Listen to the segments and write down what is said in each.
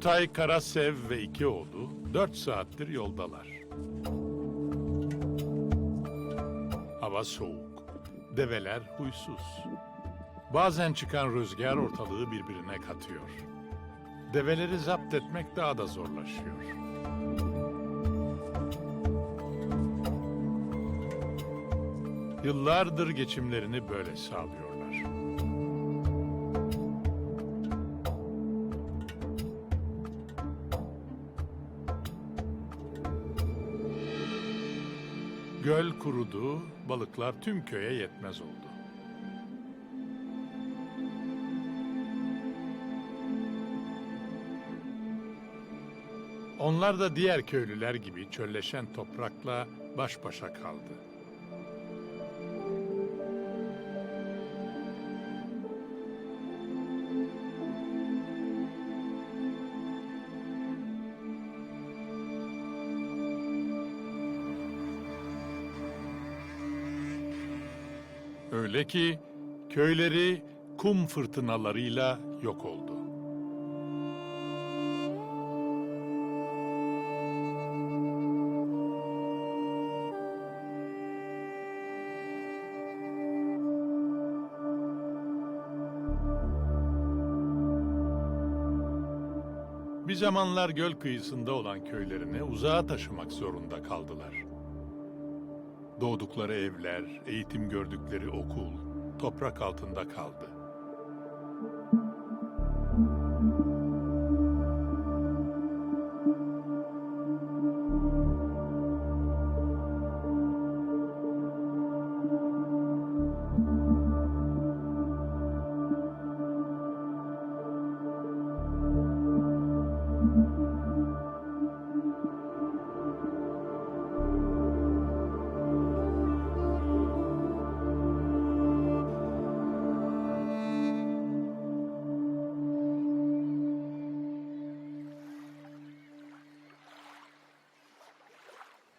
Nurtay Karasev ve iki oğlu dört saattir yoldalar. Hava soğuk, develer huysuz. Bazen çıkan rüzgar ortalığı birbirine katıyor. Develeri zapt etmek daha da zorlaşıyor. Yıllardır geçimlerini böyle sağlıyorlar. Kurudu, balıklar tüm köye yetmez oldu. Onlar da diğer köylüler gibi çölleşen toprakla baş başa kaldı. Öyle ki köyleri kum fırtınalarıyla yok oldu. Bir zamanlar göl kıyısında olan köylerine uzağa taşımak zorunda kaldılar. Doğdukları evler, eğitim gördükleri okul toprak altında kaldı.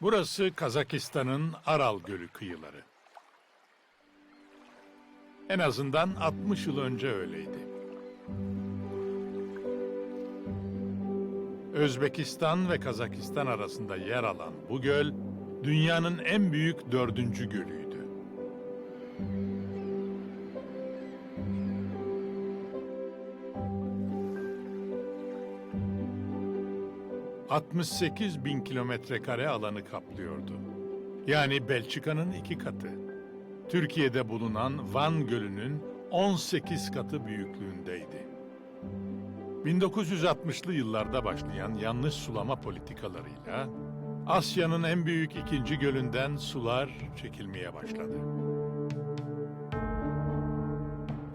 Burası Kazakistan'ın Aral Gölü kıyıları. En azından 60 yıl önce öyleydi. Özbekistan ve Kazakistan arasında yer alan bu göl, dünyanın en büyük dördüncü gölüydü. ...68 bin kilometre kare alanı kaplıyordu. Yani Belçika'nın iki katı. Türkiye'de bulunan Van Gölü'nün 18 katı büyüklüğündeydi. 1960'lı yıllarda başlayan yanlış sulama politikalarıyla Asya'nın en büyük ikinci gölünden sular çekilmeye başladı.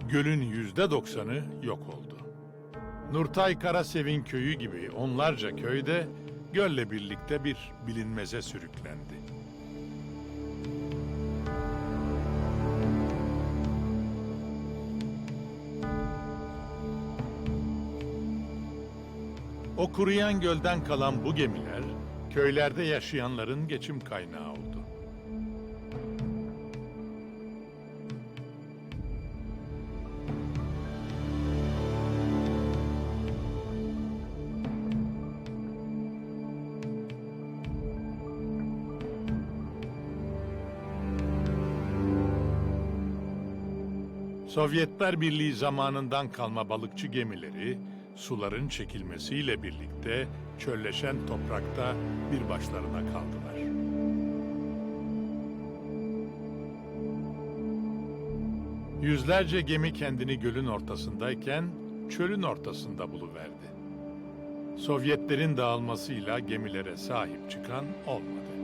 Gölün yüzde doksanı yok oldu. Nurtay Karasev'in köyü gibi onlarca köyde gölle birlikte bir bilinmeze sürüklendi. O kuruyan gölden kalan bu gemiler köylerde yaşayanların geçim kaynağı oldu. Sovyetler Birliği zamanından kalma balıkçı gemileri suların çekilmesiyle birlikte çölleşen toprakta bir başlarına kaldılar. Yüzlerce gemi kendini gölün ortasındayken çölün ortasında buluverdi. Sovyetlerin dağılmasıyla gemilere sahip çıkan olmadı.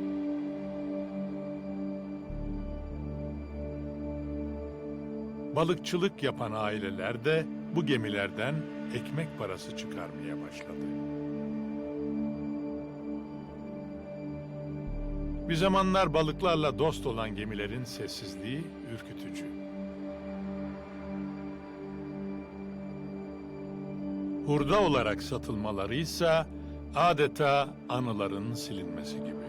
Balıkçılık yapan aileler de bu gemilerden ekmek parası çıkarmaya başladı. Bir zamanlar balıklarla dost olan gemilerin sessizliği ürkütücü. Hurda olarak satılmaları ise Adeta anıların silinmesi gibi.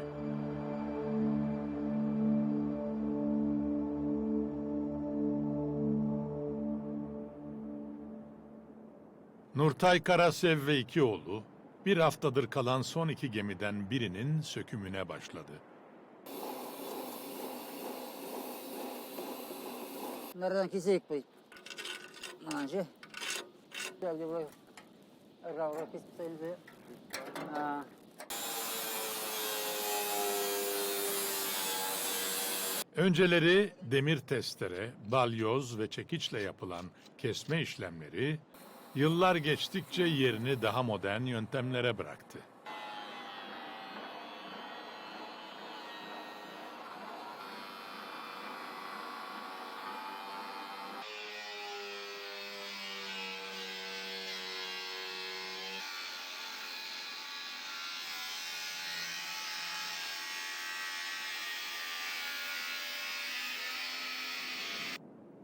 Nurtay Karasev ve iki oğlu bir haftadır kalan son iki gemiden birinin sökümüne başladı. Nereden keseyik bu? Nanca. Geldi buraya. Ravra keseydi. Ha. Önceleri demir testere, balyoz ve çekiçle yapılan kesme işlemleri yıllar geçtikçe yerini daha modern yöntemlere bıraktı.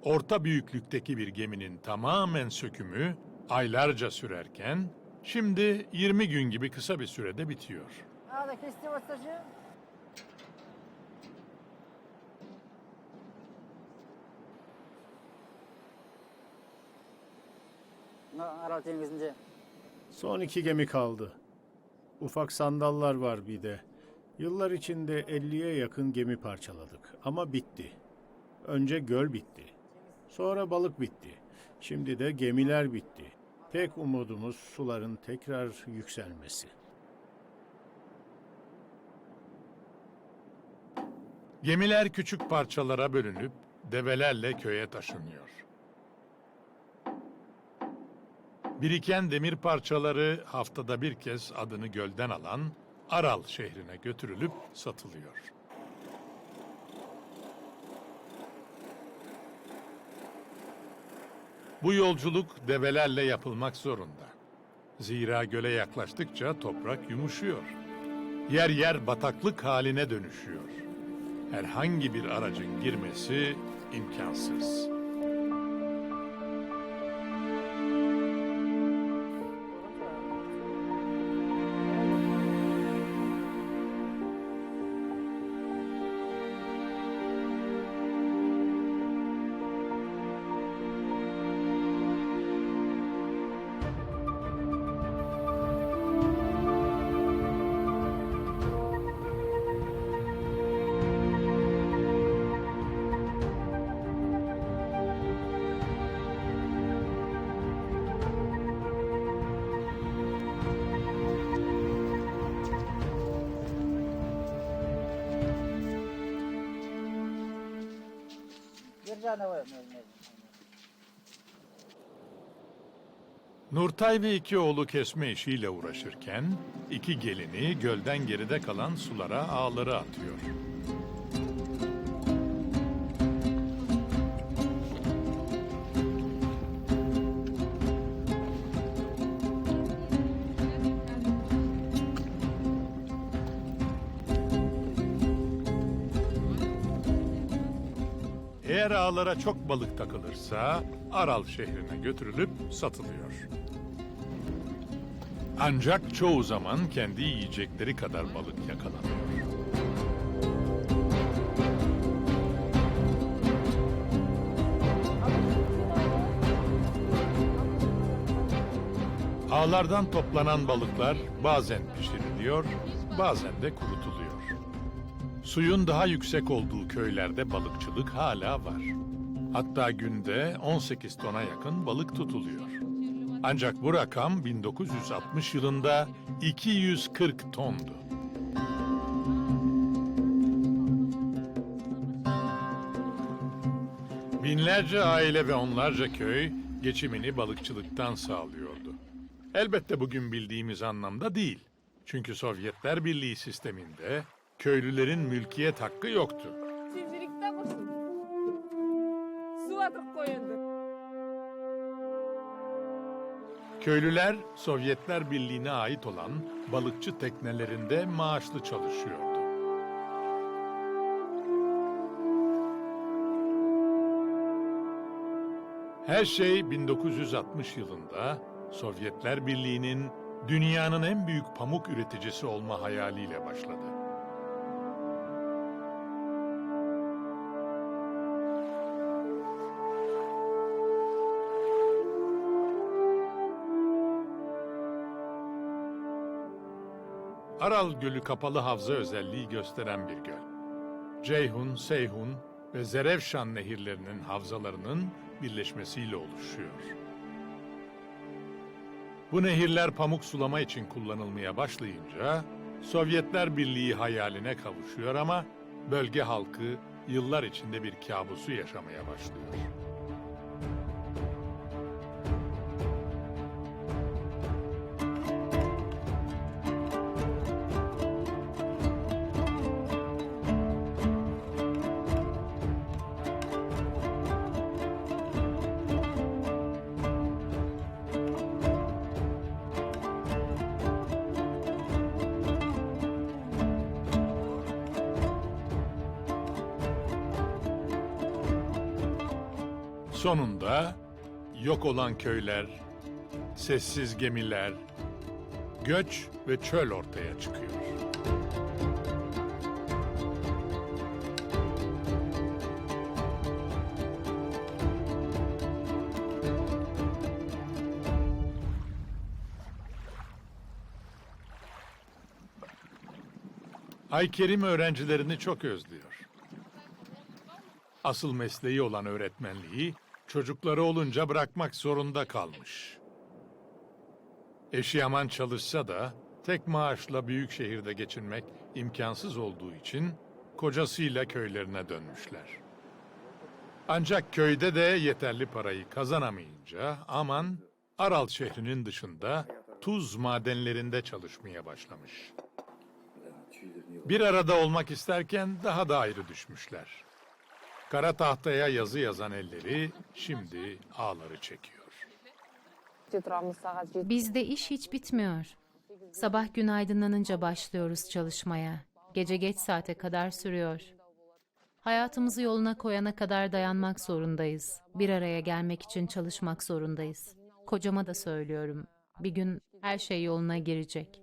Orta büyüklükteki bir geminin tamamen sökümü aylarca sürerken şimdi 20 gün gibi kısa bir sürede bitiyor. Hadi kesti vastacı. Aral Denizi'nde. Son iki gemi kaldı. Ufak sandallar var bir de. Yıllar içinde 50'ye yakın gemi parçaladık ama bitti. Önce göl bitti. Sonra balık bitti. Şimdi de gemiler bitti. Tek umudumuz suların tekrar yükselmesi. Gemiler küçük parçalara bölünüp develerle köye taşınıyor. Biriken demir parçaları haftada bir kez adını gölden alan Aral şehrine götürülüp satılıyor. Bu yolculuk develerle yapılmak zorunda. Zira göle yaklaştıkça toprak yumuşuyor. Yer yer bataklık haline dönüşüyor. Herhangi bir aracın girmesi imkansız. Canavar. Nurtay ve iki oğlu kesme işiyle uğraşırken iki gelini gölden geride kalan sulara ağları atıyor. Eğer ağlara çok balık takılırsa Aral şehrine götürülüp satılıyor. Ancak çoğu zaman kendi yiyecekleri kadar balık yakalanıyor. Ağlardan toplanan balıklar bazen pişiriliyor, bazen de kurutuluyor. Suyun daha yüksek olduğu köylerde balıkçılık hala var. Hatta günde 18 tona yakın balık tutuluyor. Ancak bu rakam 1960 yılında 240 tondu. Binlerce aile ve onlarca köy geçimini balıkçılıktan sağlıyordu. Elbette bugün bildiğimiz anlamda değil. Çünkü Sovyetler Birliği sisteminde köylülerin mülkiyet hakkı yoktu. Çiftçilikte koşun. Su atıp koyundu. Köylüler Sovyetler Birliği'ne ait olan balıkçı teknelerinde maaşlı çalışıyordu. Her şey 1960 yılında Sovyetler Birliği'nin dünyanın en büyük pamuk üreticisi olma hayaliyle başladı. Aral Gölü kapalı havza özelliği gösteren bir göl. Ceyhun, Seyhun ve Zerevşan nehirlerinin havzalarının birleşmesiyle oluşuyor. Bu nehirler pamuk sulama için kullanılmaya başlayınca Sovyetler Birliği hayaline kavuşuyor ama bölge halkı yıllar içinde bir kabusu yaşamaya başlıyor. Sonunda yok olan köyler, sessiz gemiler, göç ve çöl ortaya çıkıyor. Aykerim öğrencilerini çok özlüyor. Asıl mesleği olan öğretmenliği çocukları olunca bırakmak zorunda kalmış. Eşi Yaman çalışsa da tek maaşla büyük şehirde geçinmek imkansız olduğu için kocasıyla köylerine dönmüşler. Ancak köyde de yeterli parayı kazanamayınca Aman Aral şehrinin dışında tuz madenlerinde çalışmaya başlamış. Bir arada olmak isterken daha da ayrı düşmüşler. Kara tahtaya yazı yazan elleri şimdi ağları çekiyor. Bizde iş hiç bitmiyor. Sabah gün aydınlanınca başlıyoruz çalışmaya. Gece geç saate kadar sürüyor. Hayatımızı yoluna koyana kadar dayanmak zorundayız. Bir araya gelmek için çalışmak zorundayız. Kocama da söylüyorum. Bir gün her şey yoluna girecek.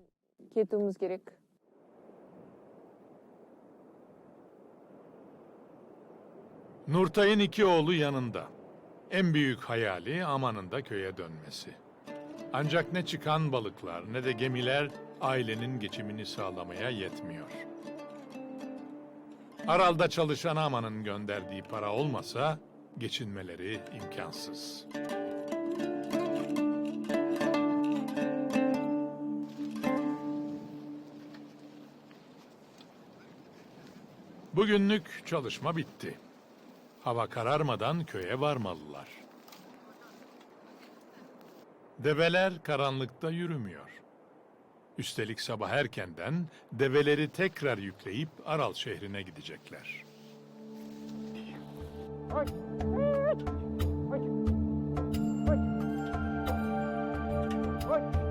ketishimiz kerak. Nurtay'ın iki oğlu yanında. En büyük hayali Aman'ın da köye dönmesi. Ancak ne çıkan balıklar ne de gemiler ailenin geçimini sağlamaya yetmiyor. Aral'da çalışan Aman'ın gönderdiği para olmasa geçinmeleri imkansız. Bugünlük çalışma bitti. Hava kararmadan köye varmalılar. Develer karanlıkta yürümüyor. Üstelik sabah erkenden develeri tekrar yükleyip Aral şehrine gidecekler. Ay. Ay. Ay. Ay.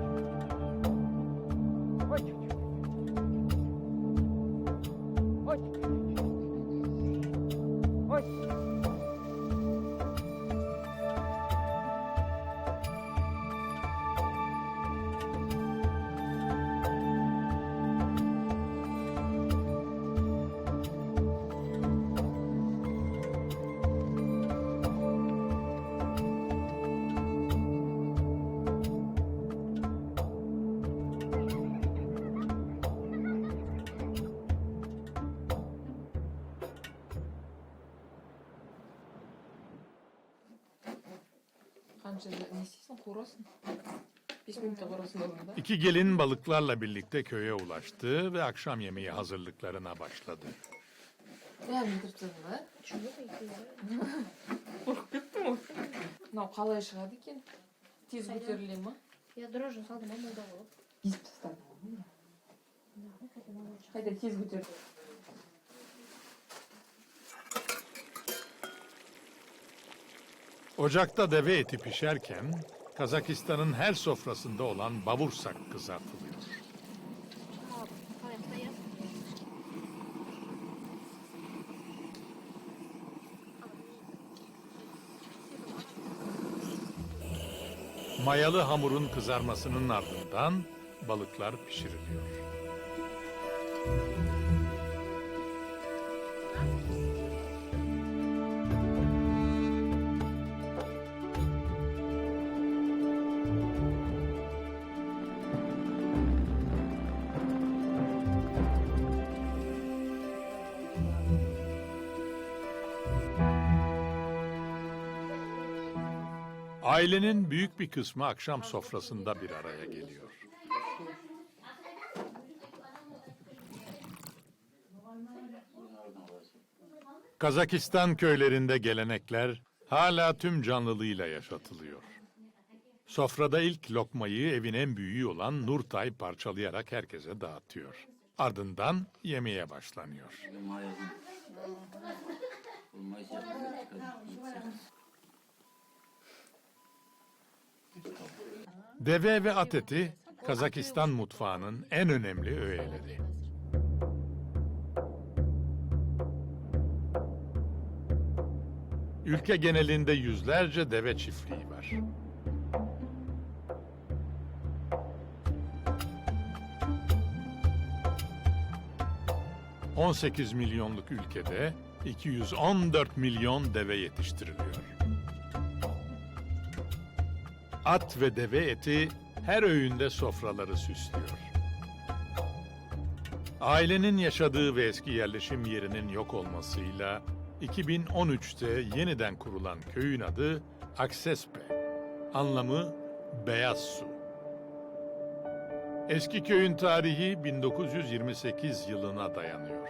қуырасың бес минутта қуырасың ба İki gelin balıklarla birlikte köye ulaştı ve akşam yemeği hazırlıklarına başladı. бәрін кіріп тастадың ба қорқып кеттім ғой мынау қалай шығады екен тез көтеріле ма Я дрожжи салдым а молда болып безіп тастадың қайта тез көтерді Ocakta deve eti pişerken Kazakistan'ın her sofrasında olan bavursak kızartılıyor. Mayalı hamurun kızarmasının ardından balıklar pişiriliyor. Ailenin büyük bir kısmı akşam sofrasında bir araya geliyor. Kazakistan köylerinde gelenekler hala tüm canlılığıyla yaşatılıyor. Sofrada ilk lokmayı evin en büyüğü olan Nurtay parçalayarak herkese dağıtıyor. Ardından yemeğe başlanıyor. Deve ve at eti Kazakistan mutfağının en önemli öğeleri. Ülke genelinde yüzlerce deve çiftliği var. ...18 milyonluk ülkede 214 milyon deve yetiştiriliyor. At ve deve eti her öğünde sofraları süslüyor. Ailenin yaşadığı ve eski yerleşim yerinin yok olmasıyla 2013'te yeniden kurulan köyün adı Aksespe. Anlamı beyaz su. Eski köyün tarihi 1928 yılına dayanıyor.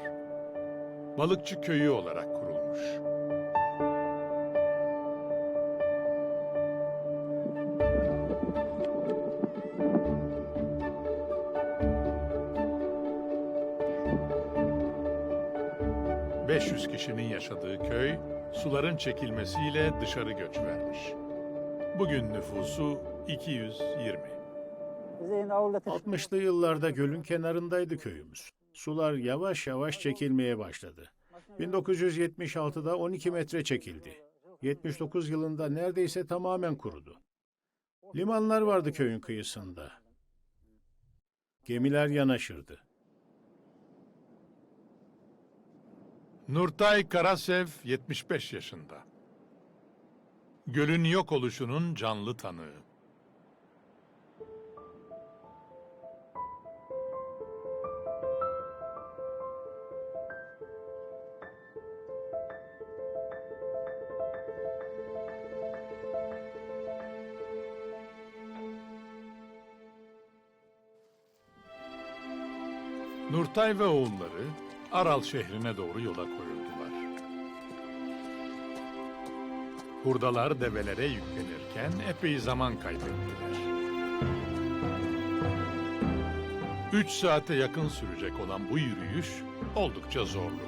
Balıkçı köyü olarak kurulmuş. Kişinin yaşadığı köy... ...suların çekilmesiyle dışarı göç vermiş. Bugün nüfusu 220. Biz endi avulda tirik. 60'lı yıllarda gölün kenarındaydı köyümüz. Sular yavaş yavaş çekilmeye başladı. 1976'da 12 metre çekildi. 79 yılında neredeyse tamamen kurudu. Limanlar vardı köyün kıyısında. Gemiler yanaşırdı. Nurtay Karasev 75 yaşında. Gölün yok oluşunun canlı tanığı. Nurtay ve oğulları Aral şehrine doğru yola koyuldular. Hurdalar develere yüklenirken epey zaman kaybettiler. Üç saate yakın sürecek olan bu yürüyüş oldukça zorlu.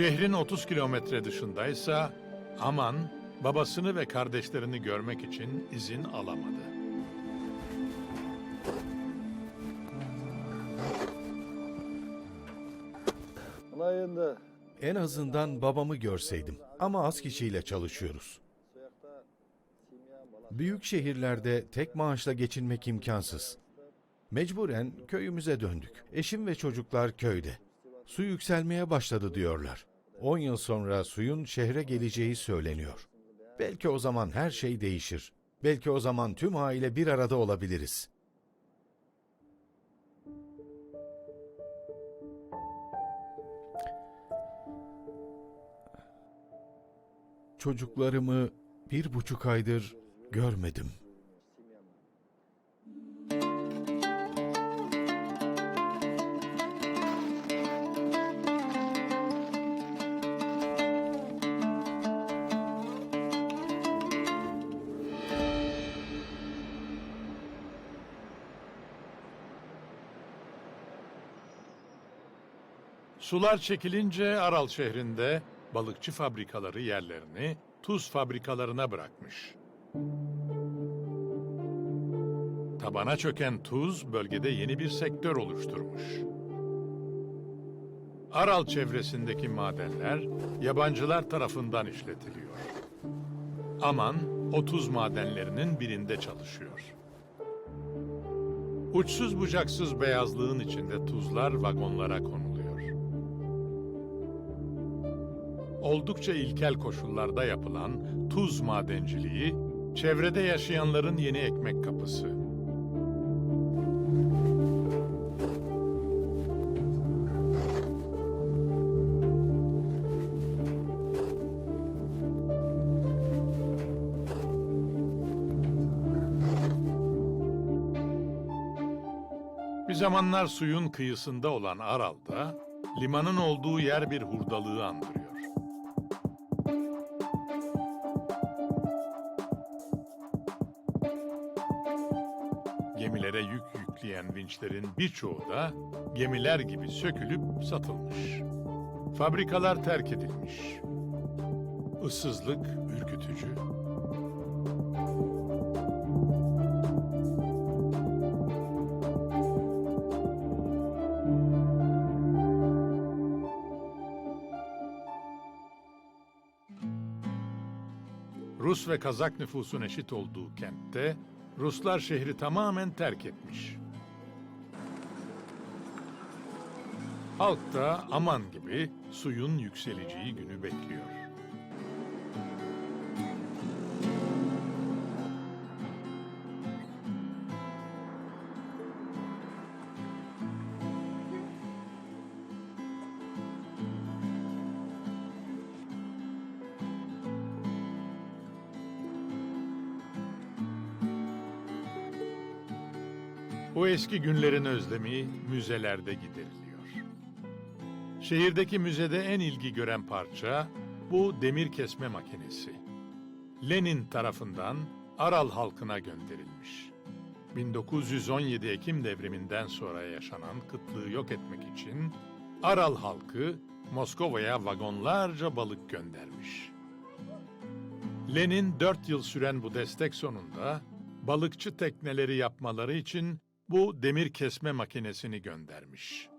Şehrin 30 kilometre dışındaysa Aman babasını ve kardeşlerini görmek için izin alamadı. En azından babamı görseydim. Ama az kişiyle çalışıyoruz. Büyük şehirlerde tek maaşla geçinmek imkansız. Mecburen köyümüze döndük. Eşim ve çocuklar köyde. Su yükselmeye başladı diyorlar. 10 yıl sonra suyun şehre geleceği söyleniyor. Belki o zaman her şey değişir. Belki o zaman tüm aile bir arada olabiliriz. Çocuklarımı bir buçuk aydır görmedim. Sular çekilince Aral şehrinde balıkçı fabrikaları yerlerini tuz fabrikalarına bırakmış. Tabana çöken tuz bölgede yeni bir sektör oluşturmuş. Aral çevresindeki madenler yabancılar tarafından işletiliyor. Aman o tuz madenlerinin birinde çalışıyor. Uçsuz bucaksız beyazlığın içinde tuzlar vagonlara konuluyor. Oldukça ilkel koşullarda yapılan tuz madenciliği, çevrede yaşayanların yeni ekmek kapısı. Bir zamanlar suyun kıyısında olan Aral'da, limanın olduğu yer bir hurdalığı andırıyor. Yükleyen vinçlerin birçoğu da gemiler gibi sökülüp satılmış. Fabrikalar terk edilmiş. Issızlık ürkütücü. Rus ve Kazak nüfusun eşit olduğu kentte Ruslar şehri tamamen terk etmiş. Halk da aman gibi suyun yükseleceği günü bekliyor. Bu eski günlerin özlemi müzelerde gideriliyor. Şehirdeki müzede en ilgi gören parça bu demir kesme makinesi. Lenin tarafından Aral halkına gönderilmiş. 1917 Ekim devriminden sonra yaşanan kıtlığı yok etmek için Aral halkı Moskova'ya vagonlarca balık göndermiş. Lenin 4 yıl süren bu destek sonunda balıkçı tekneleri yapmaları için bu demir kesme makinesini göndermiş.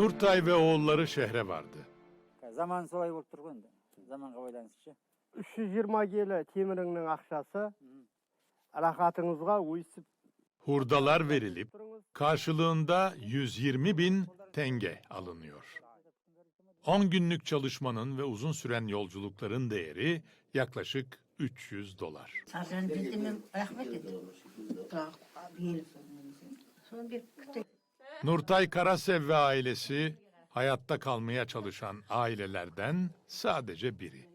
Nurtay ve oğulları şehre vardı. Zaman солай болып тұр ғой енді заманға байланысты 320 келі теміріңнің ақшасы рахатыңызға өйсіп Hurdalar verilip karşılığında 120 bin tenge alınıyor. 10 günlük çalışmanın ve uzun süren yolculukların değeri yaklaşık 300 dolar. Саржан білдімен рахмет еді беріп соны беріп күтті Nurtay Karasev ve ailesi hayatta kalmaya çalışan ailelerden sadece biri.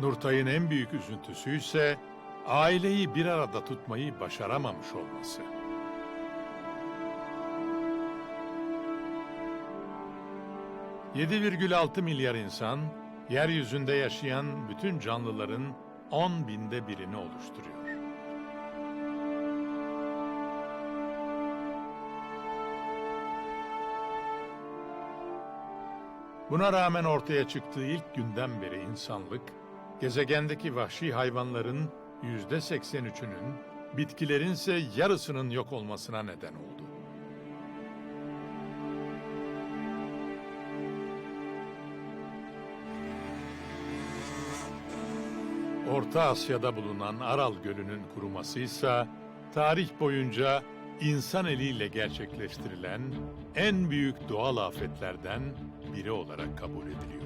Nurtay'ın en büyük üzüntüsü ise aileyi bir arada tutmayı başaramamış olması. ...7,6 milyar insan... ...yeryüzünde yaşayan bütün canlıların... ...10 binde birini oluşturuyor. Buna rağmen ortaya çıktığı ilk günden beri insanlık... ...gezegendeki vahşi hayvanların... ...yüzde 83'ünün... ...bitkilerin ise yarısının yok olmasına neden oldu. Orta Asya'da bulunan Aral Gölü'nün kuruması ise tarih boyunca insan eliyle gerçekleştirilen en büyük doğal afetlerden biri olarak kabul ediliyor.